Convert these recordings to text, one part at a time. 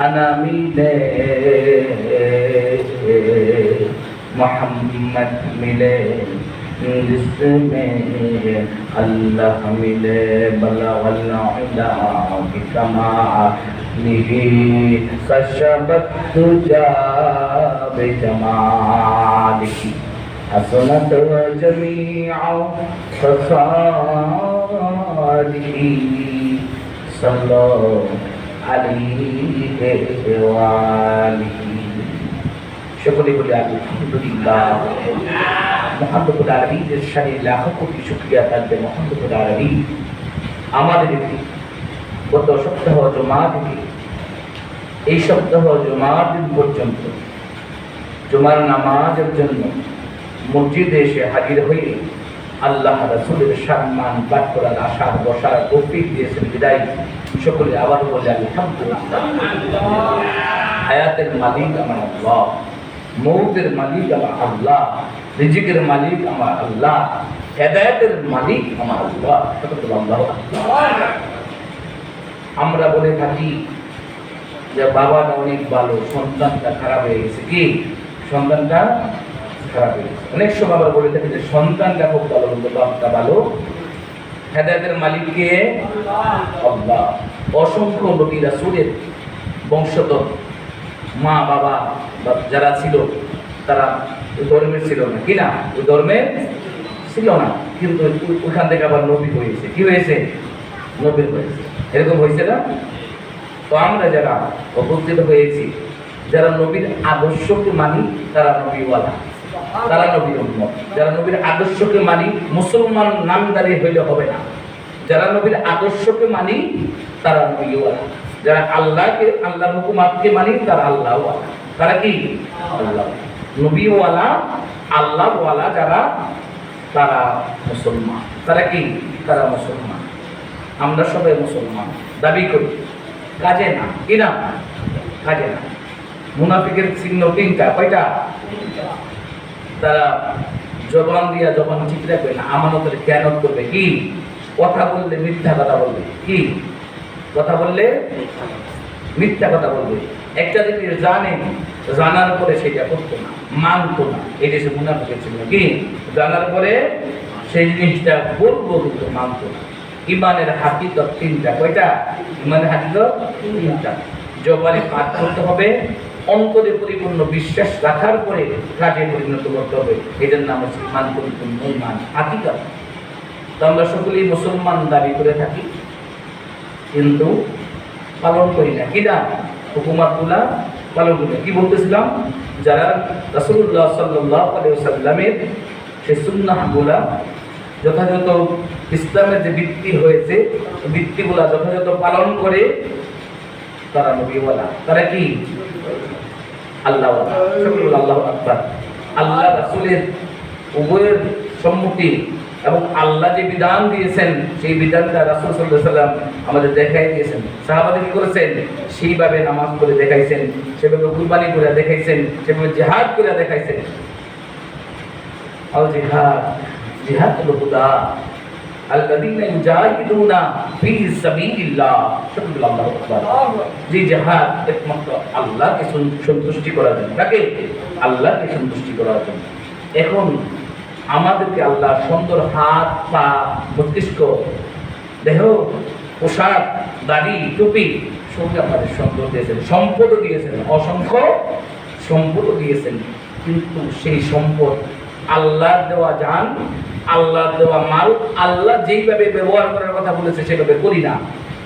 أناميل محمد ملے جس میں اللہ ملے بلغ العلا بکماله کشبت تجا بجماله حسنت جميع خصاله صلى عليه وآله সকলে বলে আলহামদুলিল্লাহ মোহাম্মদুল আরবিদের সাথে লাখো কোটি শুক্রিয়া থাকবে মোহাম্মদুল আরবি আমাদের গত সপ্তাহ জমা থেকে এই সপ্তাহ জমার দিন পর্যন্ত জুমার নামাজের জন্য মসজিদে এসে হাজির হয়ে আল্লাহ রাসুলের সম্মান পাঠ করার আশার বসার তৌফিক দিয়েছেন বিদায় সকলে আবার বলে আলহামদুলিল্লাহ হায়াতের মালিক আমার আল্লাহ, মৌতের মালিক আমার আল্লাহ, রিজিকের মালিক আমার আল্লাহ, হেদায়তের মালিক আমার আল্লাহ। আল্লাহ? আমরা বলে থাকি যে বাবাটা অনেক ভালো, সন্তানটা খারাপ হয়ে গেছে কি? সন্তানটা খারাপ হয়ে গেছে। অনেক সময় আবার বলে থাকি যে সন্তানটা খুব ভালো বাপটা ভালো। হেদায়তের মালিককে আল্লাহ। অসংখ্য নবী রাসূলের বংশধর, মা, বাবা যারা ছিল, তারা ধর্মের ছিল না। কি না? ওই ধর্মের ছিল না। কিন্তু ওখান থেকে আবার নবী হয়েছে। কি হয়েছে? নবী হয়েছে। এরকম হয়েছে না? তো আমরা যারা উপস্থিত হয়েছি, যারা নবীর আদর্শকে মানি, তারা নবীওয়ালা। তারা নবীর যারা নবীর আদর্শকে মানি, মুসলমান নামদারি হইলে হবে না। যারা নবীর আদর্শকে মানি, তারা নবীওয়ালা। যারা আল্লাহকে, আল্লাহর হুকুমাতকে মানি, তারা আল্লাহওয়ালা। তারা কি? আল্লাহ। নবীওয়ালা, আল্লাহওয়ালা যারা, তারা মুসলমান। তারা কি? তারা মুসলমান। আমরা সবাই মুসলমান। দাবি করি। কাজে না। কি না? কাজে না। মুনাফিকের চিহ্ন তিনটা। কয়টা? তারা জবান দিয়া জবান ঠিক রাখবে না। আমানতের জ্ঞানত করবে। কি? কথা বললে মিথ্যা কথা বলবে। কি? কথা বললে মিথ্যা কথা বলবে। একটা জিনিস জানে জানার পরে সেটা করতো না, মানতো না। এই দেশে মুনাফিকের ছিল কি? জানার পরে সেই জিনিসটা বলব কিন্তু মানতো না। ইমানের হাকিকত তিনটা। কয়টা? ইমানের হাকিকত তিনটা। জবানে পাঠ করতে হবে, অন্তরে পরিপূর্ণ বিশ্বাস রাখার পরে কাজে পরিণত করতে হবে। এটার নাম হচ্ছে ইমান পরিপূর্ণ ইমান। হাকিকত। তো আমরা সকলেই মুসলমান দাবি করে থাকি। কিন্তু পালন করি না। কি না হুকুমাতগুলা পালন করি না। কি বলতেছিলাম? যারা রাসূলুল্লাহ সাল্লাল্লাহু আলাইহি ওয়াসাল্লামের সে সুন্নাহগুলা যথাযথ ইসলামের যে ভিত্তি হয়েছে ওই ভিত্তিগুলা যথাযথ পালন করে, তারা নবীওয়ালা। তারা কি? আল্লাহ আল্লাহ আকবার। আল্লাহ রাসূলের উভয়ের সম্মতি এবং আল্লাহ যে বিধান দিয়েছেন, সেই বিধানটা রাসূল আলাইহি সাল্লাম আমাদের দেখাই দিয়েছেন। সাহাবাদের কি করেছেন? সেইভাবে নামাজ করে দেখাইছেন, সেভাবে কুরবানি করে দেখাইছেন, সেভাবে জিহাদ করে দেখাইছেন। আল জিহাদ জিহাদ হলো হুদা। ইউজাহিদুনা ফি সাবিলিল্লাহ। শুকরুল্লাহ আকবার। সন্তুষ্টি করার কাকে? আল্লাহকে সন্তুষ্টি করার জন্য। এখন আমাদেরকে আল্লাহ সুন্দর হাত পা মস্তিষ্ক দেহ পোশাক দাড়ি টুপি সঙ্গে আমাদের সুন্দর দিয়েছেন। সম্পদও দিয়েছেন অসংখ্য সম্পদও দিয়েছেন। কিন্তু সেই সম্পদ আল্লাহ দেওয়া যান আল্লাহ দেওয়া মাল আল্লাহ যেইভাবে ব্যবহার করার কথা বলেছে সেভাবে করি না।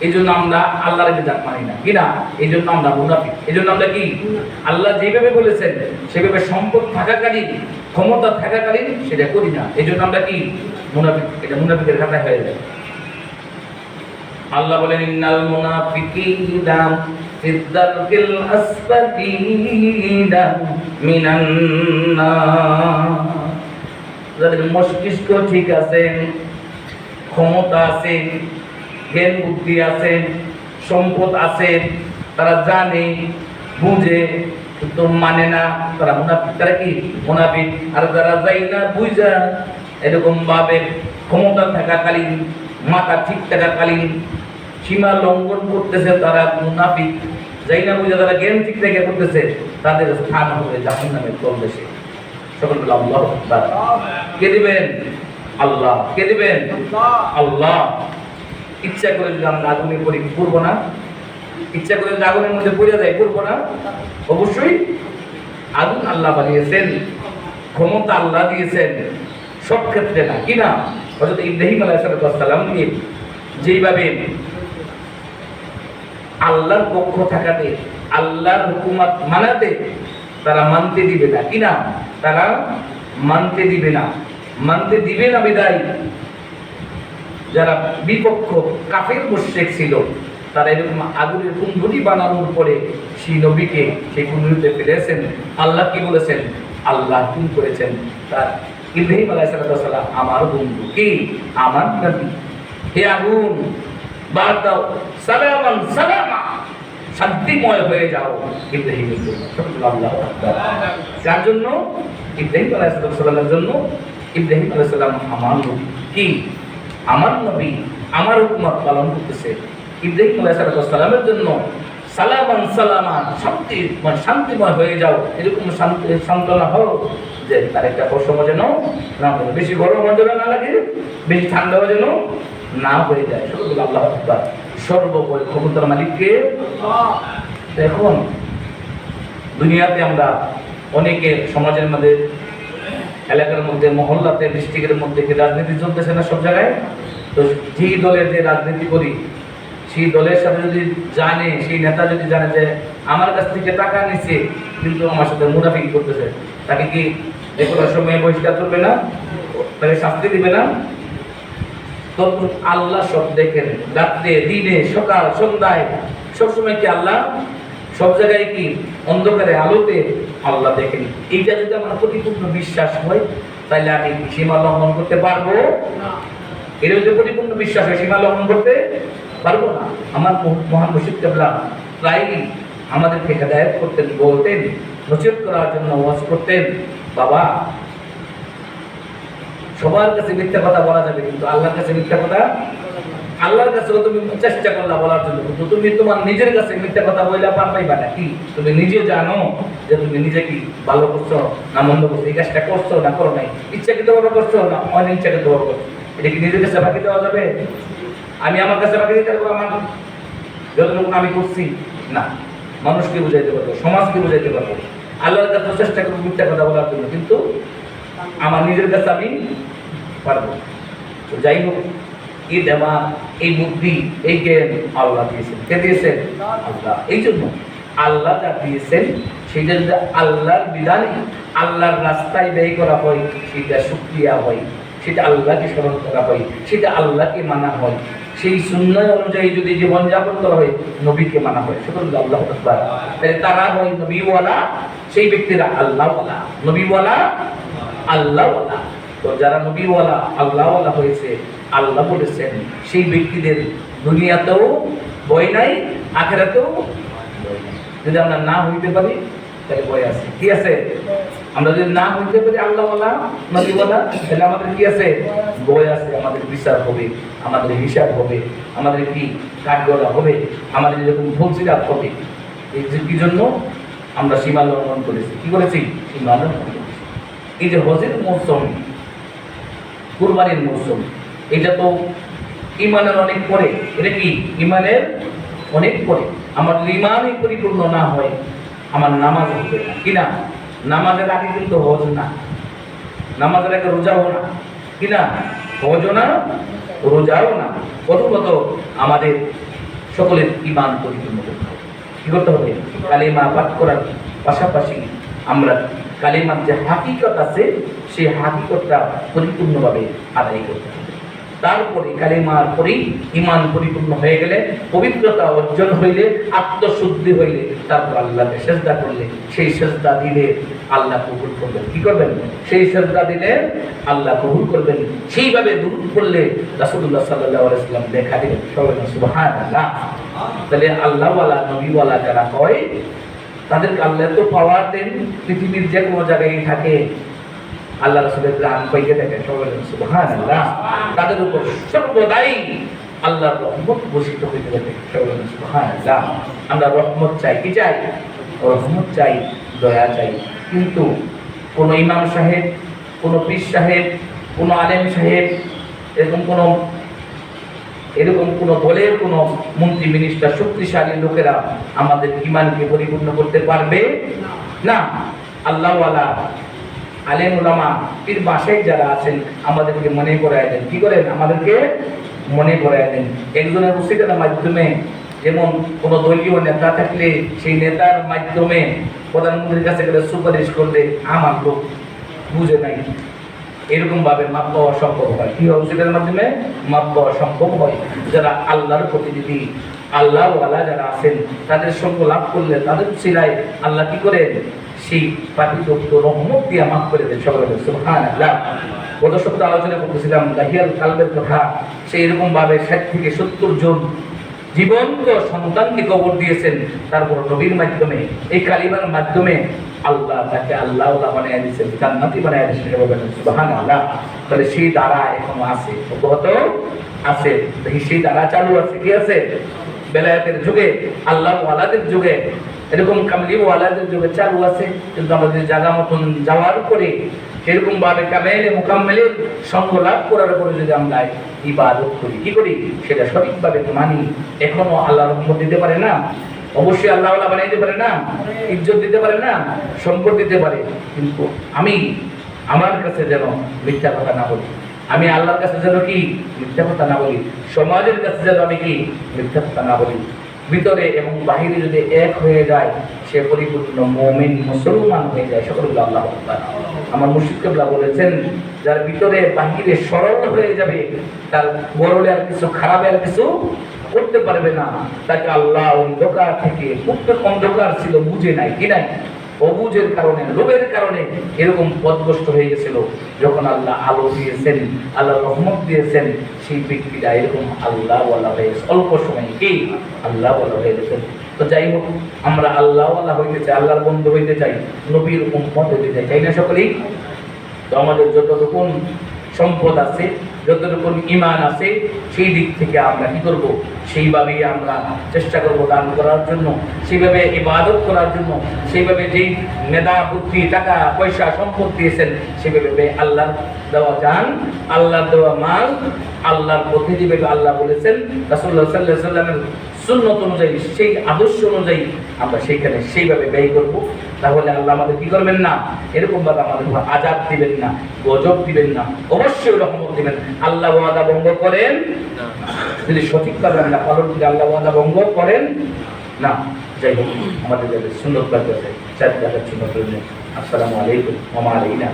এই জন্য আমরা আল্লাহর বিধান মানি না। কি না? এই জন্য আমরা মুনাফিক। এই জন্য আমরা কি? আল্লাহ যেভাবে বলেছেন সেভাবে সম্পদ থাকাকালীন ক্ষমতা থাকাকালীন সেটা করি না। এই জন্য আমরা কি? মুনাফিক, এটা মুনাফিকের খাতায় হয়ে যায়। আল্লাহ বলেন, ইন্নাল মুনাফিকিনা ফিদ্দারকিল আসফালিনা মিনান যাদের মস্তিষ্ক ঠিক আছে, ক্ষমতা আছে, জ্ঞান বুদ্ধি আছে, সম্পদ আছে, তারা জানে, বুঝে কিন্তু মানে না। তারা মুনাফিক, তারা কি? মুনাফিক। আর যারা যাই না, বুঝা এরকম ভাবে ক্ষমতা থাকাকালীন, মাথা ঠিক থাকাকালীন, সীমা লঙ্ঘন করতেছে, তারা মুনাফিক। যাই না, বুঝে তারা জ্ঞান ঠিক রেখে করতেছে, তাদের স্থান হবে জাহান নামের তল দেশে সকল বলে আল্লাহ কে দিবেন? আল্লাহ। কে দিবেন? আল্লাহ। ইচ্ছা করে যদি আমরা আগুনে পড়ি, পড়ব না? ইচ্ছা করে যদি আগুনের মধ্যে পড়ে যায়, পড়ব না। অবশ্যই আগুন আল্লাহ বানিয়েছেন, ক্ষমতা আল্লাহ দিয়েছেন, সব ক্ষেত্রে না। কি না? হজরত ইব্রাহিম আলাইসালামকে যেইভাবে আল্লাহর পক্ষ থাকাতে, আল্লাহর হুকুমত মানাতে তারা মানতে দিবে না। কি না? তারা মানতে দিবে না। মানতে দিবে না বিদায়। যারা বিপক্ষ, কাফের মুশরিক ছিল তারা এরকম আগুনের কুণ্ডুটি বানানোর পরে সেই নবীকে সেই কুণ্ডুটিতে ফেলেছেন। আল্লাহ কি বলেছেন? আল্লাহ কি করেছেন? তার ইব্রাহিম আলাইসাল্লাম আমার বন্ধু কি? আমার নবী। হে আগুন, বাদ দাও। সালামান, সালামা। শান্তিময় হয়ে যাও ইব্রাহিমের যার জন্য ইব্রাহিম আলাইসাল্লামের জন্য ইব্রাহিম আলাইসাল্লাম আমার নবী কি? আমার নবী, আমার হুকুমত পালন করতেছে। ইব্রাহিম আলাইসালামের জন্য সালামান সালামান, শান্তি মানে শান্তিময় হয়ে যাও এরকম শান্তি, সান্ত্বনা হও যে তার একটা প্রসঙ্গ যেন না হয়। বেশি গরম যেন না লাগে, বেশি ঠান্ডাও যেন না হয়ে যায় শুধু আল্লাহ আকবার। সর্বোপরি ক্ষমতার মালিককে এখন দুনিয়াতে আমরা অনেকে সমাজের মধ্যে, এলাকার মধ্যে, মহল্লাতে, ডিস্ট্রিক্টের মধ্যে রাজনীতি চলতেছে না সব জায়গায় তো যেই দলের যে রাজনীতি করি সেই দলের সাথে যদি জানে সেই নেতা যদি জানে যে আমার কাছ থেকে টাকা নিচ্ছে কিন্তু আমার সাথে মুনাফিক করতেছে তাকে কি এগুলো সময় বহিষ্কার করবে না? তাকে শাস্তি দিবে না? তখন আল্লাহ সব দেখেন। রাত্রে দিনে সকাল সন্ধ্যায় সবসময় কি আল্লাহ? সব জায়গায় কি? অন্ধকারে আলোতে আল্লাহ দেখেন। এইটা যদি আমার পরিপূর্ণ বিশ্বাস হয় তাহলে আমি সীমা লঙ্ঘন করতে পারব? এটা যদি পরিপূর্ণ বিশ্বাস হয় সীমা লঙ্ঘন করতে পারব না। আমার মহ- মহান মুর্শিদ কেবলা প্রায়ই আমাদেরকে হেদায়ত করতেন, বলতেন নচিত করার জন্য ওয়াজ করতেন। বাবা, সবার কাছে মিথ্যা কথা বলা যাবে কিন্তু আল্লাহর কাছে মিথ্যা কথা আল্লাহর কাছে তুমি চেষ্টা করলা বলার জন্য। কিন্তু তুমি তোমার নিজের কাছে মিথ্যা কথা বললে পার পাইবা না। কি? তুমি নিজে জানো যে তুমি নিজে কি ভালো করছ, না মন্দ করছ, এই কাজটা করছ, না করো নাই। ইচ্ছাকৃত ভাবে করছ, না অনিচ্ছাকৃত ভাবে করছ। এটা কি নিজের কাছে বাকি দেওয়া যাবে? আমি আমার কাছে বাকি দিতে পারব আমার যতটুকু আমি করছি, না। মানুষকে বুঝাইতে পারব, সমাজকে বুঝাইতে পারব। আল্লাহর কাছে চেষ্টা করব মিথ্যা কথা বলার জন্য, কিন্তু আমার নিজের কাছে আমি পারব তো যাই হোক, এই দেওয়া এই বুদ্ধি, এই জ্ঞান আল্লাহ দিয়েছেন। কে দিয়েছেন? আল্লাহ। এই জন্য আল্লাহ যা দিয়েছেন সেটা যদি আল্লাহর বিধানে, আল্লাহর রাস্তায় ব্যয় করা হয়, সেটা সুক্রিয়া হয়। সেটা আল্লাহকে স্মরণ করা হয়। সেটা আল্লাহকে মানা হয়। সেই সুন্নয় অনুযায়ী যদি জীবনযাপন করা হয়, নবীকে মানা হয়। সেটা হলো আল্লাহ তাহলে তারা হয় নবীওয়ালা, সেই ব্যক্তিরা আল্লাহওয়ালা। নবীওয়ালা, আল্লাহওয়ালা। তো যারা নবীওয়ালা, আল্লাহওয়ালা হয়েছে, আল্লাহ বলেছেন, সেই ব্যক্তিদের দুনিয়াতেও বই নাই, আখেরাতেও। যদি আমরা না হইতে পারি, তাহলে বই আছে। কি আছে? আমরা যদি না হইতে পারি আল্লাহ আল্লাহওয়ালা নবীওয়ালা তাহলে আমাদের কি আছে? বই আছে, আমাদের বিচার হবে, আমাদের হিসাব হবে, আমাদের কি কাঠগড়া হবে, আমাদের যেরকম ভুলসিরাত হবে। এই যে কি জন্য? আমরা সীমা লঙ্ঘন করেছি। কি করেছি? সীমা লঙ্ঘন করেছি। এই যে হজের মৌসুম, কুরবানির মৌসুম, এটা তো ইমানের অনেক পরে। এটা কি? ইমানের অনেক পরে। আমার ইমানই পরিপূর্ণ না হয়, আমার নামাজ হবে কি না? নামাজের আগে কিন্তু হজ না। নামাজের আগে রোজাও না। কি না? হজও না, রোজাও না। প্রথমত আমাদের সকলের ইমান পরিপূর্ণ করতে হবে। কি করতে হবে? কালিমা পাঠ করার পাশাপাশি আমরা কালিমার যে হাকিকত আছে, সেই হাকিকতটা পরিপূর্ণভাবে আদায় করতে হবে। তারপরে কালিমার পরেই ইমান পরিপূর্ণ হয়ে গেলে, পবিত্রতা অর্জন হইলে, আত্মশুদ্ধি হইলে, তারপর আল্লাহকে সেজদা করলে, সেই সেজদা দিলে আল্লাহ কবুল করবেন। কি করবেন? সেই সেজদা দিলে আল্লাহ কবুল করবেন। সেইভাবে দূর করলে রাসুল্লাহ সাল্লাহ আলাইসাল্লাম দেখা দিবেন সবাই সুবাহান আল্লাহ তাহলে আল্লাহওয়ালা, নবীওয়ালা যারা হয়, তাদেরকে আল্লাহ তো পাওয়ার দেন, পৃথিবীর যে কোনো জায়গায় থাকে আল্লাহ রসুলের প্রাণ পাইতে থাকে, সবাই সুবহান আল্লাহ তাদের উপর সর্বদাই আল্লাহর রহমত বসিত হইতে পারে সুবহানাল্লাহ। আমরা রহমত চাই, কি চাই? রহমত চাই, দয়া চাই। কিন্তু কোনো ইমাম সাহেব, কোনো পীর সাহেব, কোনো আলেম সাহেব, এরকম কোনো এরকম কোনো দলের কোনো মন্ত্রী মিনিস্টার শক্তিশালী লোকেরা আমাদের ইমানকে পরিপূর্ণ করতে পারবে? না। আল্লাহওয়ালা আলেম উলামা, পীর বাসায় যারা আছেন, আমাদেরকে মনে করায় দেন। কি করেন? আমাদেরকে মনে করায় দেন। একজনের উচিতের মাধ্যমে যেমন কোনো দলীয় নেতা থাকলে সেই নেতার মাধ্যমে প্রধানমন্ত্রীর কাছে গেলে সুপারিশ করলে আমার লোক বুঝে নাই। এরকম ভাবে মাপ পাওয়া সম্ভব হয়। কি ঔষধের মাধ্যমে? মাপ পাওয়া সম্ভব হয়। যারা আল্লাহর প্রতিনিধি আল্লাহ আল্লাহ যারা আছেন, তাদের সঙ্গ লাভ করলে তাদের সিলাই আল্লাহ কি করেন? সেই পাতিতত্ব রহমত দিয়ে মাফ করে দেন সকলে সুবহান আল্লাহ গত সপ্তাহে আলোচনা করতেছিলাম দাহিয়াল কালবের কথা। সেই রকম ভাবে ষাট থেকে সত্তর জন জীবন্ত সন্তানকে কবর দিয়েছেন। তারপর নবীর মাধ্যমে, এই কালিমার মাধ্যমে আল্লাহ তাকে আল্লাহ বানিয়ে দিয়েছেন, জান্নাতি বানিয়ে দিয়েছেন সুবাহান আল্লাহ তাহলে সেই দ্বারা এখনও আছে, অব্যাহত আছে। সেই দ্বারা চালু আছে, কি আছে? বেলায়াতের যুগে আল্লাহ ওয়ালাদের যুগে এরকম কামলি ওয়ালাদের যুগে চালু আছে, কিন্তু আমাদের জায়গা মতন যাওয়ার পরে সেরকম ভাবে কামেলে মোকাম্মেলের সঙ্গ লাভ করার পরে যদি আমরা ইবাদত করি, কি করি? সেটা সঠিকভাবে তো মানি। এখনও আল্লাহ রহমত দিতে পারে না, অবশ্যই আল্লাহ আল্লাহ বানিয়ে দিতে পারে না, ইজ্জত দিতে পারে না, সম্পদ দিতে পারে, কিন্তু আমি আমার কাছে যেন মিথ্যা কথা না বলি। আমি আল্লাহর কাছে যেন কি? মিথ্যা কথা না বলি। সমাজের কাছে যেন আমি কি? মিথ্যা কথা না বলি। ভিতরে এবং বাহিরে যদি এক হয়ে যায়, সে পরিপূর্ণ মমিন, মুসলমান হয়ে যায়। সকল আল্লাহ। আমার মুর্শিদ কেবলা বলেছেন, যার ভিতরে বাহিরে সরল হয়ে যাবে, তার বড়লে আর কিছু খারাপ আর কিছু করতে পারবে না। তাকে আল্লাহ অন্ধকার থেকে মুক্ত অন্ধকার ছিল, বুঝে নাই, কি নাই? অবুজের কারণে, লোভের কারণে এরকম পদগ্রস্ত হয়ে গেছিল। যখন আল্লাহ আলো দিয়েছেন, আল্লাহ রহমত দিয়েছেন, সেই ব্যক্তিটা এরকম আল্লাহ বলা হয়ে অল্প সময় কি আল্লাহ বলা হয়ে গেছেন তো যাই হোক, আমরা আল্লাহ আল্লাহ হইতে চাই, আল্লাহর বন্ধু হইতে চাই, নবীর উম্মত হইতে চাই, তাই না সকলেই? তো আমাদের যতটুকুন সম্পদ আছে যতটুকুন ইমান আছে, সেই দিক থেকে আমরা কি করব? সেইভাবেই আমরা চেষ্টা করব দান করার জন্য, সেইভাবে ইবাদত করার জন্য, সেইভাবে যেই মেধা, বুদ্ধি, টাকা, পয়সা, সম্পদ দিয়েছেন সেভাবে আল্লাহ দেওয়া যান আল্লাহর দেওয়া মাল, আল্লাহর পথে যেভাবে আল্লাহ বলেছেন রাসুল্লাহ সাল্লাহ সাল্লামের সুন্নত অনুযায়ী, সেই আদর্শ অনুযায়ী আমরা সেইখানে সেইভাবে ব্যয় করব। তাহলে আল্লাহ আমাদের কি করবেন না? এরকম ভাবে আমাদের আজাব দিবেন না, গজব দিবেন না, অবশ্যই রহমত দিবেন। আল্লাহ ওয়াদা ভঙ্গ করেন। যদি সঠিকভাবে আমরা পালন করি, আল্লাহ ওয়াদা ভঙ্গ করেন। না, যাই হোক, আমাদের যাদের সুন্দর কাজ আছে চার দেখার জন্য আসসালামু আলাইকুম ওমা আলাইনা